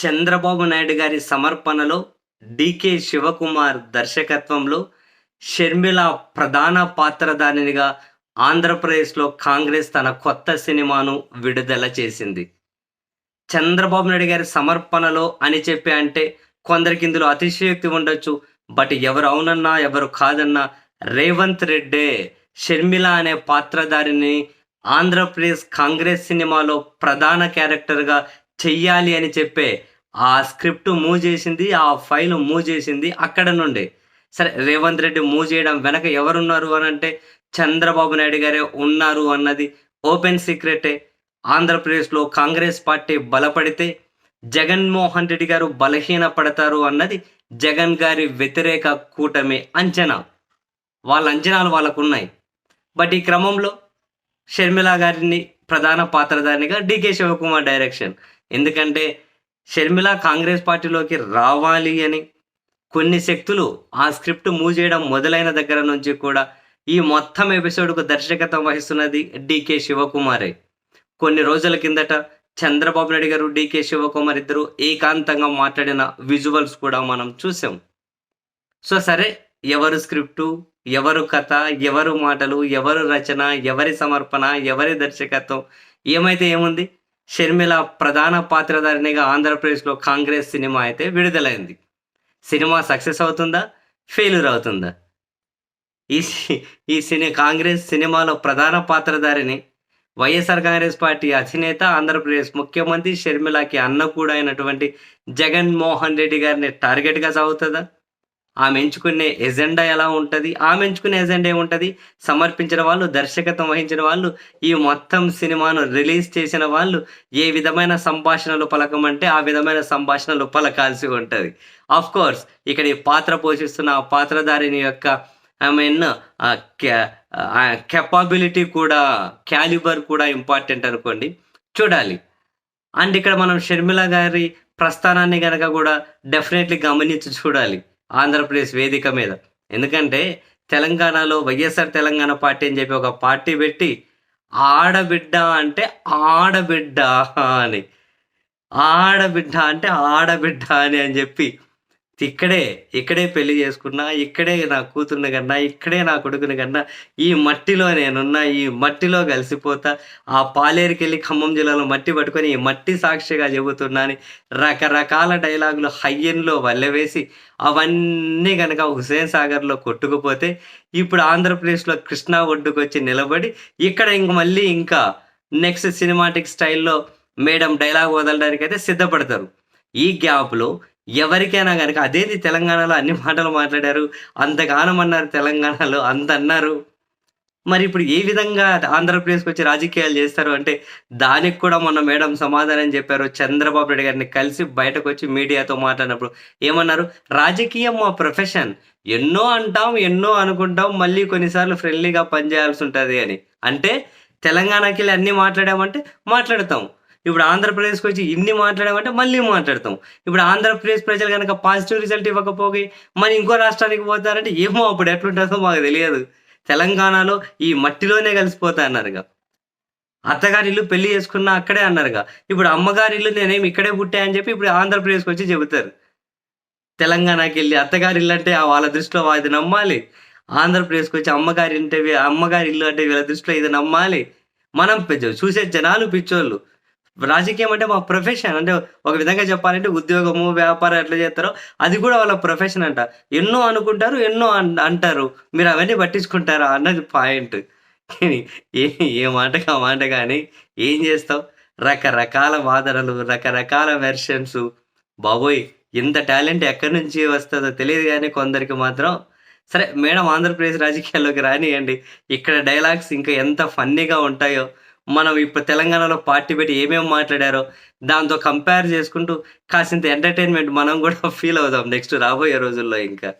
చంద్రబాబు నాయుడు గారి సమర్పణలో డికే శివకుమార్ దర్శకత్వంలో షర్మిల ప్రధాన పాత్రధారినిగా ఆంధ్రప్రదేశ్లో కాంగ్రెస్ తన కొత్త సినిమాను విడుదల చేసింది. చంద్రబాబు నాయుడు గారి సమర్పణలో అని చెప్పి అంటే కొందరికి ఇందులో అతిశయోక్తి ఉండొచ్చు బట్ ఎవరు అవునన్నా ఎవరు కాదన్నా రేవంత్ రెడ్డే షర్మిల అనే పాత్రధారిని ఆంధ్రప్రదేశ్ కాంగ్రెస్ సినిమాలో ప్రధాన క్యారెక్టర్గా చెయ్యాలి అని చెప్పే ఆ స్క్రిప్ట్ మూవ్ చేసింది ఆ ఫైల్ మూవ్ చేసింది అక్కడ నుండి. సరే రేవంత్ రెడ్డి మూవ్ చేయడం వెనక ఎవరున్నారు అని అంటే చంద్రబాబు నాయుడు గారే ఉన్నారు అన్నది ఓపెన్ సీక్రెటే. ఆంధ్రప్రదేశ్లో కాంగ్రెస్ పార్టీ బలపడితే జగన్మోహన్ రెడ్డి గారు బలహీన పడతారు అన్నది జగన్ గారి వ్యతిరేక కూటమి అంచనా. వాళ్ళ అంచనాలు వాళ్ళకు ఉన్నాయి బట్ ఈ క్రమంలో షర్మిల గారిని ప్రధాన పాత్రధారినిగా డికే శివకుమార్ డైరెక్షన్. ఎందుకంటే షర్మిల కాంగ్రెస్ పార్టీలోకి రావాలి అని కొన్ని శక్తులు ఆ స్క్రిప్ట్ మూవ్ చేయడం మొదలైన దగ్గర నుంచి కూడా ఈ మొత్తం ఎపిసోడ్కు దర్శకత్వం వహిస్తున్నది డికే శివకుమారే. కొన్ని రోజుల కిందట చంద్రబాబు నాయుడు గారు డికే శివకుమార్ ఇద్దరు ఏకాంతంగా మాట్లాడిన విజువల్స్ కూడా మనం చూసాం. సో సరే ఎవరు స్క్రిప్టు ఎవరు కథ ఎవరు మాటలు ఎవరు రచన ఎవరి సమర్పణ ఎవరి దర్శకత్వం ఏమైతే ఏముంది? షర్మిల ప్రధాన పాత్రధారినిగా ఆంధ్రప్రదేశ్లో కాంగ్రెస్ సినిమా అయితే విడుదలైంది. సినిమా సక్సెస్ అవుతుందా? ఫెయిల్యూర్ అవుతుందా? ఈ సి- ఈ సినీ కాంగ్రెస్ సినిమాలో ప్రధాన పాత్రధారిని వైఎస్ఆర్ కాంగ్రెస్ పార్టీ అధినేత ఆంధ్రప్రదేశ్ ముఖ్యమంత్రి షర్మిలకి అన్న కూడా అయినటువంటి జగన్మోహన్ రెడ్డి గారిని టార్గెట్గా సాగుతుందా? ఆమె ఎంచుకునే ఎజెండా ఎలా ఉంటుంది? ఆమె ఎంచుకునే ఎజెండా ఏముంటుంది? సమర్పించిన వాళ్ళు దర్శకత్వం వహించిన వాళ్ళు ఈ మొత్తం సినిమాను రిలీజ్ చేసిన వాళ్ళు ఏ విధమైన సంభాషణలు పలకమంటే ఆ విధమైన సంభాషణలు పలకాల్సి ఉంటుంది. ఆఫ్ కోర్స్ ఇక్కడ ఈ పాత్ర పోషిస్తున్న ఆ పాత్రధారిని యొక్క ఐ మీన్ కెపాబిలిటీ కూడా క్యాలిబర్ కూడా ఇంపార్టెంట్ అనుకోండి. చూడాలి. అండ్ ఇక్కడ మనం షర్మిల గారి ప్రస్థానాన్ని కనుక కూడా డెఫినెట్లీ గమనించి చూడాలి. ఆంధ్రప్రదేశ్ వేదిక మీద. ఎందుకంటే తెలంగాణలో వైఎస్ఆర్ తెలంగాణ పార్టీ అని చెప్పి ఒక పార్టీ పెట్టి ఆడబిడ్డ అంటే ఆడబిడ్డ అని. ఆడబిడ్డ అంటే ఆడబిడ్డ అని అని చెప్పి ఇక్కడే ఇక్కడే పెళ్ళి చేసుకున్నా ఇక్కడే నా కూతురుని కన్నా ఇక్కడే నా కొడుకుని కన్నా ఈ మట్టిలో నేనున్నా ఈ మట్టిలో కలిసిపోతా ఆ పాలేరుకి వెళ్ళి ఖమ్మం జిల్లాలో మట్టి పట్టుకొని ఈ మట్టి సాక్షిగా చెబుతున్నాను రకరకాల డైలాగులు హయ్యన్లో వల్లవేసి అవన్నీ కనుక హుసేన్ సాగర్లో కొట్టుకుపోతే ఇప్పుడు ఆంధ్రప్రదేశ్లో కృష్ణా ఒడ్డుకు వచ్చి నిలబడి ఇక్కడ ఇంక మళ్ళీ ఇంకా నెక్స్ట్ సినిమాటిక్ స్టైల్లో మేడం డైలాగ్ వదలడానికి అయితే సిద్ధపడతారు. ఈ గ్యాప్లో ఎవరికైనా కనుక అదేది తెలంగాణలో అన్ని మాటలు మాట్లాడారు? అంతగానమన్నారు తెలంగాణలో అంత అన్నారు మరి ఇప్పుడు ఏ విధంగా ఆంధ్రప్రదేశ్కి వచ్చి రాజకీయాలు చేస్తారు అంటే దానికి కూడా మొన్న మేడం సమాధానం చెప్పారు. చంద్రబాబు నాయుడు గారిని కలిసి బయటకు వచ్చి మీడియాతో మాట్లాడినప్పుడు ఏమన్నారు? రాజకీయం మా ప్రొఫెషన్. ఎన్నో అంటాం ఎన్నో అనుకుంటాం మళ్ళీ కొన్నిసార్లు ఫ్రెండ్లీగా పనిచేయాల్సి ఉంటుంది అని. అంటే తెలంగాణకి వెళ్ళి అన్ని మాట్లాడామంటే మాట్లాడతాం. ఇప్పుడు ఆంధ్రప్రదేశ్కి వచ్చి ఇన్ని మాట్లాడామంటే మళ్ళీ మాట్లాడతాం. ఇప్పుడు ఆంధ్రప్రదేశ్ ప్రజలు కనుక పాజిటివ్ రిజల్ట్ ఇవ్వకపోయి మరి ఇంకో రాష్ట్రానికి పోతారంటే ఏమో అప్పుడు ఎట్లుంటుందో మాకు తెలియదు. తెలంగాణలో ఈ మట్టిలోనే కలిసిపోతా అన్నారుగా. అత్తగారి ఇల్లు పెళ్ళి చేసుకున్నా అక్కడే అన్నారుగా. ఇప్పుడు అమ్మగారి ఇల్లు నేనేమి ఇక్కడే పుట్టా అని చెప్పి ఇప్పుడు ఆంధ్రప్రదేశ్కి వచ్చి చెబుతారు. తెలంగాణకి వెళ్ళి అత్తగారి ఇల్లు అంటే ఆ వాళ్ళ దృష్టిలో అది నమ్మాలి. ఆంధ్రప్రదేశ్కి వచ్చి అమ్మగారి అంటే అమ్మగారి ఇల్లు అంటే వీళ్ళ దృష్టిలో ఇది నమ్మాలి. మనం చూసే జనాలు పిచ్చోళ్ళు. రాజకీయం అంటే మా ప్రొఫెషన్ అంటే ఒక విధంగా చెప్పాలంటే ఉద్యోగము వ్యాపారం ఎట్లా చేస్తారో అది కూడా వాళ్ళ ప్రొఫెషన్ అంట. ఎన్నో అనుకుంటారు ఎన్నో అంటారు. మీరు అవన్నీ పట్టించుకుంటారా అన్నది పాయింట్ ఏ ఏ మాటగా మాట కానీ ఏం చేస్తావు? రకరకాల వాదనలు రకరకాల వెర్షన్స్ బాబోయ్ ఇంత టాలెంట్ ఎక్కడి నుంచి వస్తుందో తెలియదు కానీ కొందరికి మాత్రం. సరే మేడం ఆంధ్రప్రదేశ్ రాజకీయాల్లోకి రానియండి. ఇక్కడ డైలాగ్స్ ఇంకా ఎంత ఫన్నీగా ఉంటాయో. మనం ఇప్పుడు తెలంగాణలో పార్టీ పెట్టి ఏమేమి మాట్లాడారో దాంతో కంపేర్ చేసుకుంటూ కాసింత ఎంటర్టైన్మెంట్ మనం కూడా ఫీల్ అవుదాం నెక్స్ట్ రాబోయే రోజుల్లో ఇంకా.